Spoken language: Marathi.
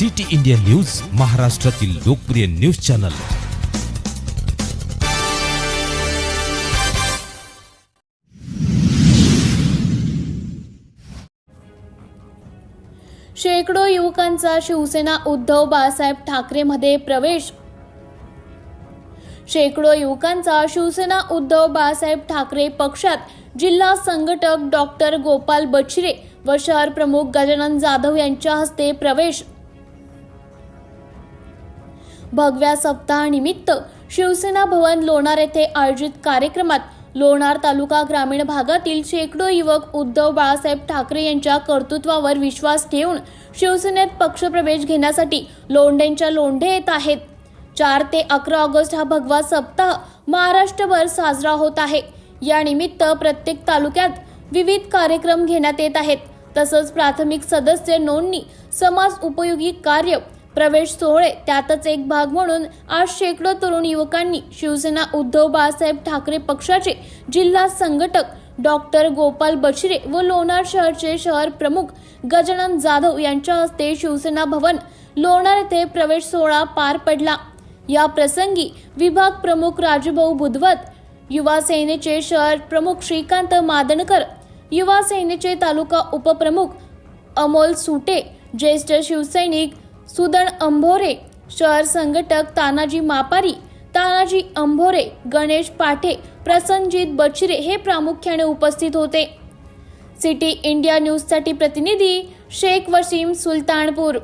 सिटी इंडिया न्यूज महाराष्ट्रातील लोकप्रिय न्यूज चॅनल. शेकडो युवकांचा शिवसेना उद्धव बाळासाहेब ठाकरेमध्ये प्रवेश. शेकडो युवकांचा शिवसेना उद्धव बाळासाहेब ठाकरे पक्षात जिल्हा संघटक डॉक्टर गोपाल बछिरे व शहर प्रमुख गजानन जाधव यांच्या हस्ते प्रवेश. भगव्या सप्ताहानिमित्त शिवसेना भवन लोणार येथे आयोजित कार्यक्रमात लोणार तालुका ग्रामीण भागातील शेकडो युवक उद्धव बाळासाहेब ठाकरे यांच्या कर्तृत्वावर विश्वास ठेवून शिवसेनेत पक्षप्रवेश घेण्यासाठी लोंढेंच्या लोंढे येत आहेत. चार ते अकरा ऑगस्ट हा भगवा सप्ताह महाराष्ट्रभर साजरा होत आहे. या निमित्त प्रत्येक तालुक्यात विविध कार्यक्रम घेण्यात येत आहेत. तसंच प्राथमिक सदस्य नोंदणी समाज उपयोगी कार्य प्रवेश सोहळे त्यातच एक भाग म्हणून आज शेकडो तरुण युवकांनी शिवसेना उद्धव बाळासाहेब ठाकरे पक्षाचे जिल्हा संघटक डॉक्टर गोपाल बछिरे व लोणार शहरचे शहर प्रमुख गजानन जाधव यांच्या हस्ते शिवसेना भवन लोणार येथे प्रवेश सोहळा पार पडला. या प्रसंगी विभाग प्रमुख राजूभाऊ बुधवत युवा सेनेचे शहर प्रमुख श्रीकांत मादणकर युवा सेनेचे तालुका उपप्रमुख अमोल सुटे ज्येष्ठ शिवसैनिक सुदन अंभोरे शहर संघटक तानाजी मापारी तानाजी अंभोरे गणेश पाठे प्रसनजीत बचिरे हे प्रामुख्याने उपस्थित होते. सिटी इंडिया न्यूजसाठी प्रतिनिधी शेख वसीम सुलतानपूर